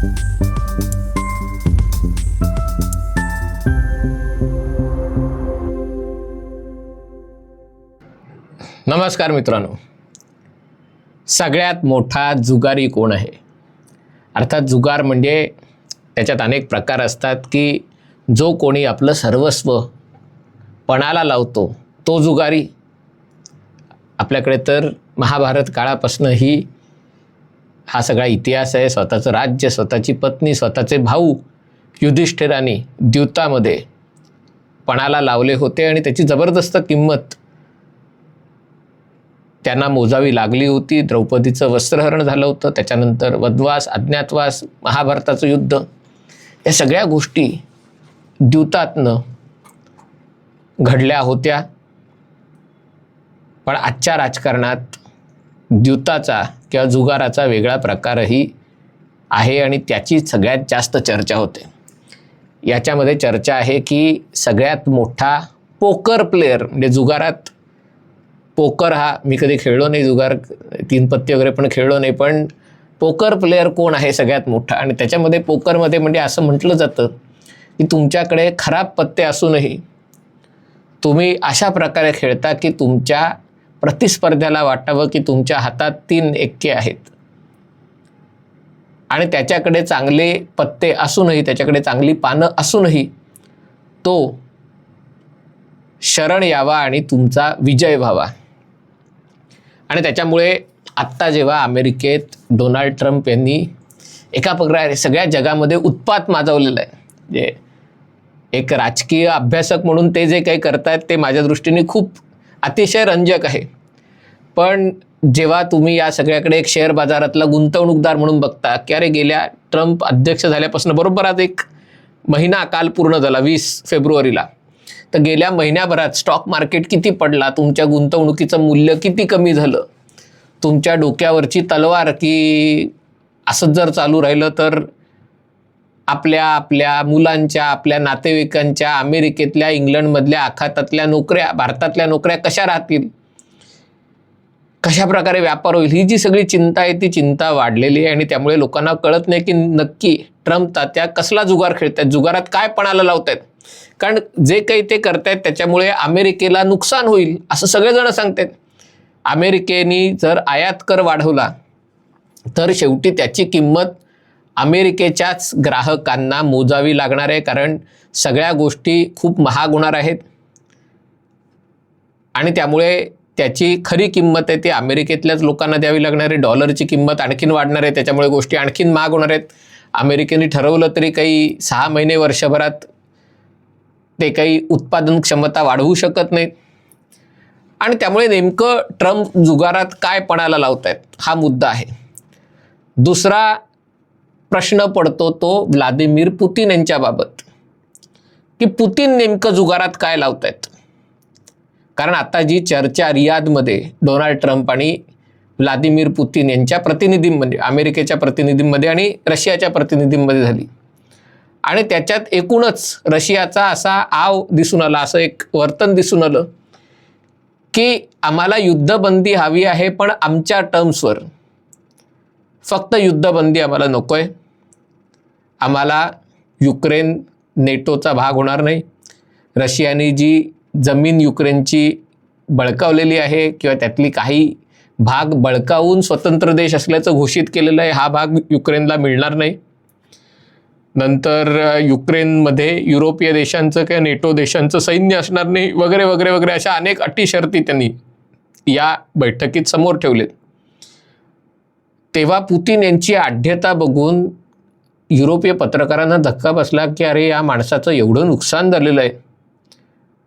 नमस्कार मित्रांनो. सगळ्यात मोठा जुगारी कोण आहे? अर्थात जुगार म्हणजे त्याच्यात अनेक प्रकार असतात की जो कोणी आपलं सर्वस्व पणाला लावतो तो जुगारी. आपल्याकडे तर महाभारत काळापासून ही हा सगळा इतिहास आहे. स्वतःचं राज्य स्वतःची पत्नी स्वतःचे भाऊ युधिष्ठिराने द्यूतामध्ये पणाला लावले होते आणि त्याची जबरदस्त किंमत त्यांना मोजावी लागली होती. द्रौपदीचं वस्त्रहरण झालं होतं. त्याच्यानंतर वनवास अज्ञातवास महाभारताचं युद्ध. या सगळ्या गोष्टी द्यूतातनं घडल्या होत्या. पण आजच्या राजकारणात द्यूताचा किंवा जुगाराचा वेगळा प्रकारही आहे आणि त्याची सगळ्यात जास्त चर्चा होते. याच्यामध्ये चर्चा आहे की सगळ्यात मोठा पोकर प्लेअर म्हणजे जुगारात पोकर हा मी कधी खेळलो नाही जुगार तीन पत्ती वगैरे पण खेळलो नाही पण पोकर प्लेअर कोण आहे सगळ्यात मोठा? आणि त्याच्यामध्ये पोकरमध्ये म्हणजे असं म्हटलं जातं की तुमच्याकडे खराब पत्ते असूनही तुम्ही अशा प्रकारे खेळता की तुमच्या प्रतिस्पर्ध्याला वाटावं की तुमच्या हातात तीन एक्के आहेत. आणि त्याच्याकडे चांगले पत्ते असूनही त्याच्याकडे चांगली पानं असूनही तो शरण यावा आणि तुमचा विजय व्हावा. आणि त्याच्यामुळे आत्ता जेव्हा अमेरिकेत डोनाल्ड ट्रम्प यांनी एका प्रकारे सगळ्या जगामध्ये उत्पात माजवलेलं आहे म्हणजे एक राजकीय अभ्यासक म्हणून ते जे काही करतायत ते माझ्या दृष्टीने खूप अतिशय रंजक आहे. पण जेव्हा तुम्ही या सगळ्याकडे एक शेअर बाजारातला गुंतवणूकदार म्हणून बघता की अरे गेल्या ट्रम्प अध्यक्ष झाल्यापासून बरोबर आज एक महिना काल पूर्ण झाला वीस फेब्रुवारीला. तर गेल्या महिन्याभरात स्टॉक मार्केट किती पडला तुमच्या गुंतवणुकीचं मूल्य किती कमी झालं तुमच्या डोक्यावरची तलवार की असंच जर चालू राहिलं तर आपल्या आपल्या मुलांच्या आपल्या नातेवाईकांच्या अमेरिकेतल्या इंग्लंडमधल्या आखातातल्या नोकऱ्या भारतातल्या नोकऱ्या कशा राहतील? कशा प्रकारे व्यापार होईल? ही जी सगळी चिंता आहे ती चिंता वाढलेली आहे आणि त्यामुळे लोकांना कळत नाही की नक्की ट्रम्प तात्या कसला जुगार खेळतात जुगारात काय पणाला लावतायत? कारण जे काही ते करतायत त्याच्यामुळे अमेरिकेला नुकसान होईल असं सगळेजण सांगतात अमेरिकेने जर आयात कर वाढवला तर शेवटी त्याची किंमत अमेरिकेच्याच ग्राहकांना मोजावी लागणार आहे कारण सगळ्या गोष्टी खूप महाग होणार आहेत. आणि त्यामुळे त्याची खरी किंमत आहे ती अमेरिकेतल्याच लोकांना द्यावी लागणार आहे. डॉलरची किंमत आणखीन वाढणार आहे त्याच्यामुळे गोष्टी आणखीन महाग होणार आहेत. अमेरिकेने ठरवलं तरी काही सहा महिने वर्षभरात ते काही उत्पादन क्षमता वाढवू शकत नाहीत आणि त्यामुळे नेमकं ट्रम्प जुगारात काय पणाला लावत आहेत हा मुद्दा आहे. दुसरा प्रश्न पडतो तो व्लादिमीर पुतीन यांच्याबाबत. की पुतीन नेमकं जुगारात काय लावत आहेत कारण आता जी चर्चा रियादमध्ये डोनाल्ड ट्रम्प आणि व्लादिमीर पुतीन यांच्या प्रतिनिधींमध्ये म्हणजे अमेरिकेच्या प्रतिनिधींमध्ये आणि रशियाच्या प्रतिनिधींमध्ये झाली. आणि त्याच्यात एकूणच रशियाचा असा आव दिसून आला असं एक वर्तन दिसून आलं की आम्हाला युद्धबंदी हवी आहे पण आमच्या टर्म्सवर फक्त युद्धबंदी आम्हाला नको आहे आम्हाला युक्रेन नेटोचा भाग होणार नाही. रशियाने जी जमीन युक्रेनची बळकावलेली आहे किंवा त्यातली काही भाग बळकावून स्वतंत्र देश असल्याचं घोषित केलेलं आहे हा भाग युक्रेनला मिळणार नाही. नंतर युक्रेनमध्ये युरोपीय देशांचं किंवा नेटो देशांचं सैन्य असणार नाही वगैरे वगैरे वगैरे अशा अनेक अटी शर्ती त्यांनी या बैठकीत समोर ठेवलेत. तेव्हा पुतीन यांची आढ्यता बघून युरोपीय पत्रकारांना धक्का बसला की अरे या माणसाचं एवढं नुकसान झालेलं आहे.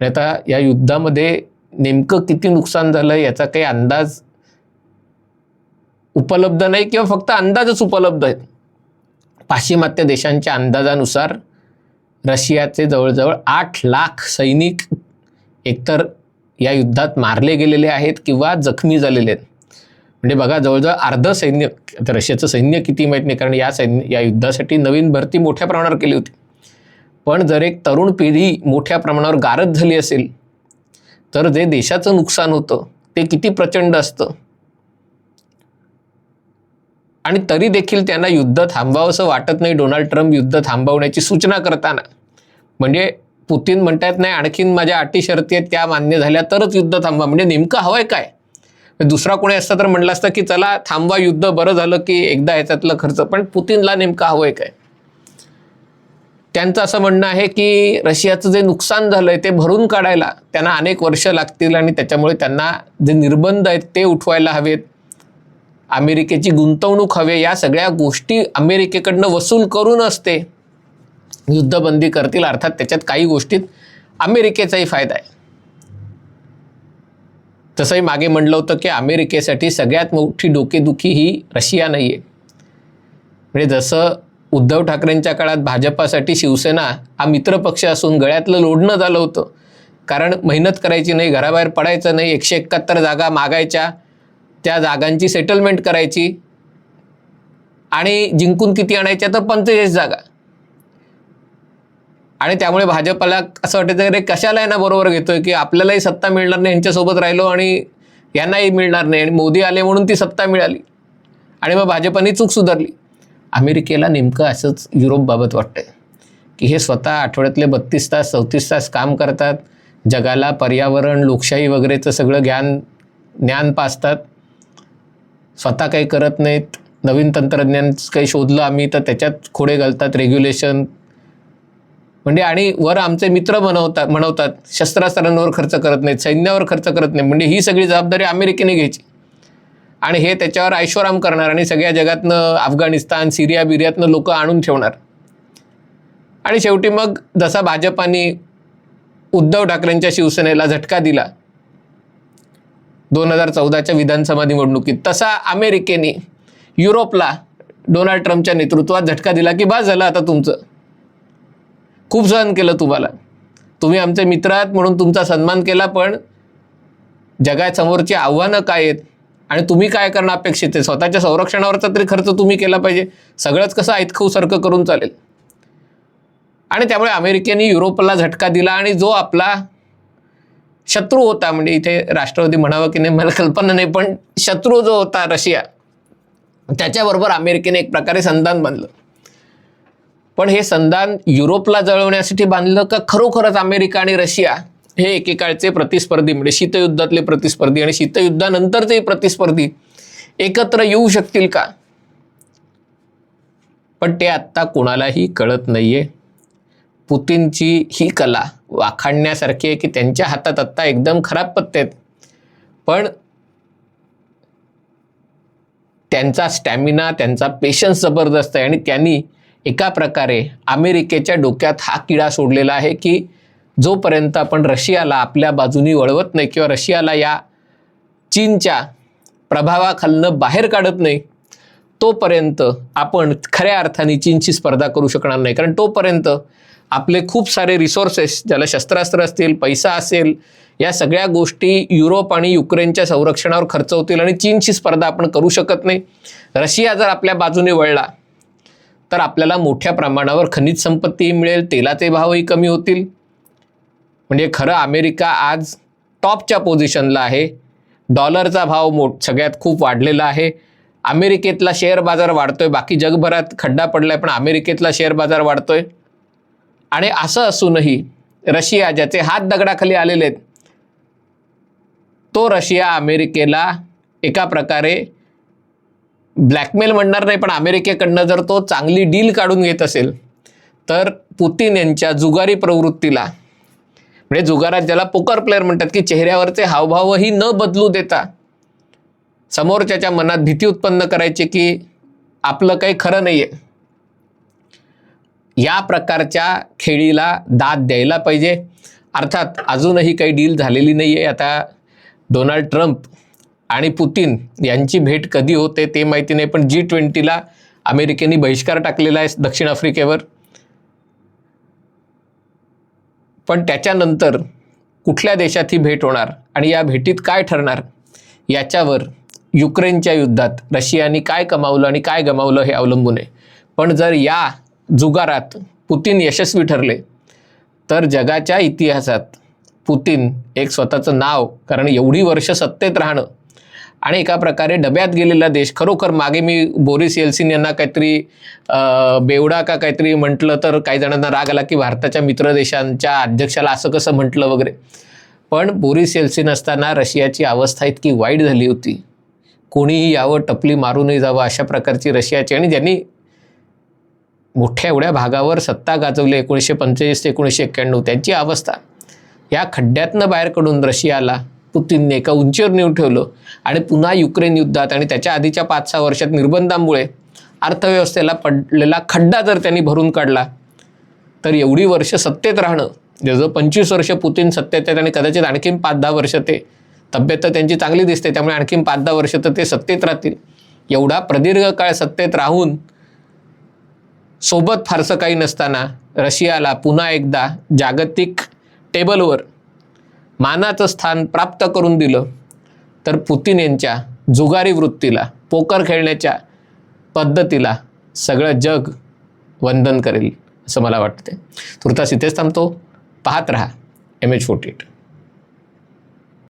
आता या युद्धामध्ये नेमकं किती नुकसान झालं याचा काही अंदाज उपलब्ध नाही किंवा फक्त अंदाजच उपलब्ध आहेत पाश्चिमात्य देशांच्या अंदाजानुसार रशियाचे जवळजवळ आठ लाख सैनिक एकतर या युद्धात मारले गेलेले आहेत किंवा जखमी झालेले आहेत. म्हणजे बघा जवळजवळ अर्ध सैन्य रशियाचं सैन्य किती माहीत नाही कारण या सैन्य या युद्धासाठी नवीन भरती मोठ्या प्रमाणावर केली होती. पण जर एक तरुण पिढी मोठ्या प्रमाणावर गारद झाली असेल तर जे देशाचं नुकसान होतं ते किती प्रचंड असतं. आणि तरी देखील त्यांना युद्ध थांबवावंसं वाटत नाही डोनाल्ड ट्रम्प युद्ध थांबवण्याची सूचना करताना. म्हणजे पुतीन म्हणतायत नाही आणखीन माझ्या अटी शर्ती आहेत त्या मान्य झाल्या तरच युद्ध थांबवा. म्हणजे नेमकं हवंय काय? दुसरा कोणी असता तर म्हणलं असतं की चला थांबवा युद्ध बरं झालं की एकदा ह्याच्यातलं खर्च. पण पुतीनला नेमकं हवंय काय? त्यांचं असं म्हणणं आहे की रशियाचं जे नुकसान झालंय ते भरून काढायला त्यांना अनेक वर्ष लागतील आणि त्याच्यामुळे त्यांना जे निर्बंध आहेत ते उठवायला हवेत. अमेरिकेची गुंतवणूक हवे या सगळ्या गोष्टी अमेरिकेकडनं वसूल करूनच ते युद्धबंदी करतील अर्थात त्याच्यात काही गोष्टीत अमेरिकेचाही फायदा आहे. तसंही मागे म्हणलं होतं की अमेरिकेसाठी सगळ्यात मोठी डोकेदुखी ही रशिया नाही आहे म्हणजे जसं उद्धव ठाकरेंच्या काळात भाजपासाठी शिवसेना हा मित्रपक्ष असून गळ्यातलं लोढणं झालं होतं. कारण मेहनत करायची नाही घराबाहेर पडायचं नाही एकशे एकाहत्तर जागा मागायच्या त्या जागांची सेटलमेंट करायची आणि जिंकून किती आणायच्या तर पंचेचाळीस जागा. आणि त्यामुळे भाजपला असं वाटायचं अरे कशाला यांना बरोबर घेतोय की आपल्यालाही सत्ता मिळणार नाही यांच्यासोबत राहिलो आणि यांनाही मिळणार नाही. आणि मोदी आले म्हणून ती सत्ता मिळाली. आणि मग भाजपाने चूक सुधारली. अमेरिकेला नेमकं असंच युरोपबाबत वाटतंय की हे स्वतः आठवड्यातले बत्तीस तास चौतीस तास काम करतात. जगाला पर्यावरण लोकशाही वगैरेचं सगळं ज्ञान ज्ञान पाचतात स्वतः काही करत नाहीत. नवीन तंत्रज्ञान काही शोधलं आम्ही तर त्याच्यात खोडे घालतात. रेग्युलेशन म्हणजे आणि वर आमचे मित्र बनवतात म्हणवतात शस्त्रास्त्रांवर खर्च करत नाहीत सैन्यावर खर्च करत नाही म्हणजे ही सगळी जबाबदारी अमेरिकेने घ्यायची. आणि हे त्याच्यावर ऐश्वराम करणार आणि सगळ्या जगातनं अफगाणिस्तान सिरिया बिरियातनं लोक आणून ठेवणार. आणि शेवटी मग जसा भाजपाने उद्धव ठाकरेंच्या शिवसेनेला झटका दिला दोन हजार चौदाच्या विधानसभा निवडणुकीत तसा अमेरिकेने युरोपला डोनाल्ड ट्रम्पच्या नेतृत्वात झटका दिला की बस झालं आता तुमचं. खूप सहन केलं तुम्हाला. तुम्ही आमचे मित्र आहात म्हणून तुमचा सन्मान केला पण जगासमोरची आव्हानं काय आहेत? आणि तुम्ही काय करणं अपेक्षित आहे? स्वतःच्या संरक्षणावरचा तरी खर्च तुम्ही केला पाहिजे. सगळंच कसं ऐतखाऊसारखं करून चालेल. आणि त्यामुळे अमेरिकेने युरोपला झटका दिला आणि जो आपला शत्रू होता म्हणजे इथे राष्ट्रवादी म्हणावं की नाही मला कल्पना नाही पण शत्रू जो होता रशिया त्याच्याबरोबर अमेरिकेने एक प्रकारे संधान बांधलं. पण हे संधान युरोपला जळवण्यासाठी बांधलं का खरोखरच अमेरिका आणि रशिया हे एकेकाळचे प्रतिस्पर्धी म्हणजे शीतयुद्धातले प्रतिस्पर्धी आणि शीतयुद्धानंतरचे प्रतिस्पर्धी एकत्र येऊ शकतील का? पण ते आत्ता कोणालाही कळत नाहीये. पुतीनची ही कला वाखाणण्यासारखी आहे की त्यांच्या हातात आत्ता एकदम खराब पत्ते आहेत. पण त्यांचा स्टॅमिना त्यांचा पेशन्स जबरदस्त आहे आणि त्यांनी एका प्रकारे अमेरिकेच्या डोक्यात हा किडा सोडलेला आहे की जोपर्यंत आपण रशियाला आपल्या बाजूनी वळवत नाही किंवा रशियाला या चीनच्या प्रभावाखालनं बाहेर काढत नाही तोपर्यंत आपण खऱ्या अर्थाने चीनची स्पर्धा करू शकणार नाही. कारण तोपर्यंत आपले खूप सारे रिसोर्सेस ज्याला शस्त्रास्त्र असतील पैसा असेल या सगळ्या गोष्टी युरोप आणि युक्रेनच्या संरक्षणावर खर्च होतील आणि चीनची स्पर्धा आपण करू शकत नाही. रशिया जर आपल्या बाजूने वळला तर आपल्याला मोठ्या प्रमाणावर खनिज संपत्तीही मिळेल तेलाचे भावही कमी होतील. म्हणजे खरं अमेरिका आज टॉपच्या पोझिशनला आहे. डॉलरचा भाव मोठ सगळ्यात खूप वाढलेला आहे. अमेरिकेतला शेअर बाजार वाढतोय बाकी जगभरात खड्डा पडला आहे पण अमेरिकेतला शेअर बाजार वाढतोय. आणि असं असूनही रशिया ज्याचे हात दगडाखाली आलेले आहेत तो रशिया अमेरिकेला एका प्रकारे ब्लॅकमेल म्हणणार नाही पण अमेरिकेकडनं जर तो चांगली डील काढून घेत असेल तर पुतीन यांच्या जुगारी प्रवृत्तीला म्हणजे जुगारात ज्याला पोकर प्लेअर म्हणतात की चेहऱ्यावरचे हावभावही न बदलू देता समोरच्याच्या मनात भीती उत्पन्न करायची की आपलं काही खरं नाही आहे या प्रकारच्या खेळीला दाद द्यायला पाहिजे. अर्थात अजूनही काही डील झालेली नाही आहे आता डोनाल्ड ट्रम्प आणि पुतीन यांची भेट कधी होते ते माहिती नाही पण जी ट्वेंटीला अमेरिकेने बहिष्कार टाकलेला आहे दक्षिण आफ्रिकेवर. पण त्याच्यानंतर कुठल्या देशात ही भेट होणार आणि या भेटीत काय ठरणार याच्यावर युक्रेनच्या युद्धात रशियाने काय कमावलं आणि काय गमावलं हे अवलंबून आहे. पण जर या जुगारात पुतीन यशस्वी ठरले तर जगाच्या इतिहासात पुतीन एक स्वतःचं नाव कारण एवढी वर्ष सत्तेत राहणं आणि एका प्रकारे डब्यात गेलेला देश. खरोखर मागे मी बोरिस येल्सिन यांना काहीतरी बेवडा का काहीतरी म्हटलं तर काही जणांना राग आला की भारताच्या मित्र देशांच्या अध्यक्षाला असं कसं म्हटलं वगैरे. पण बोरिस येल्सिन असताना रशियाची अवस्था इतकी वाईट झाली होती. कोणीही यावं टपली मारूनही जावं अशा प्रकारची रशियाची आणि ज्यांनी मोठ्या एवढ्या भागावर सत्ता गाजवली एकोणीसशे पंचेचाळीस ते एकोणीसशे एक्क्याण्णव त्यांची अवस्था. या खड्ड्यातनं बाहेर कडून रशियाला पुतीनने एका उंचीवर नेऊन ठेवलं आणि पुन्हा युक्रेन युद्धात आणि त्याच्या आधीच्या पाच सहा वर्षात निर्बंधांमुळे अर्थव्यवस्थेला पडलेला खड्डा जर त्यांनी भरून काढला तर एवढी वर्ष सत्तेत राहणं जसं पंचवीस वर्ष पुतीन सत्तेत आहेत आणि कदाचित आणखीन पाच दहा वर्ष ते तब्येत तर त्यांची चांगली दिसते त्यामुळे आणखीन पाच दहा वर्ष तर ते सत्तेत राहतील. एवढा प्रदीर्घ काळ सत्तेत राहून सोबत फारसं काही नसताना रशियाला पुन्हा एकदा जागतिक टेबलवर मानाचं स्थान प्राप्त करून दिलं तर पुतीन यांच्या जुगारी वृत्तीला पोकर खेळण्याच्या पद्धतीला सगळं जग वंदन करेल असं मला वाटते तुर्तास इथेच थांबतो. पाहत रहा एम एच फोर्टी एट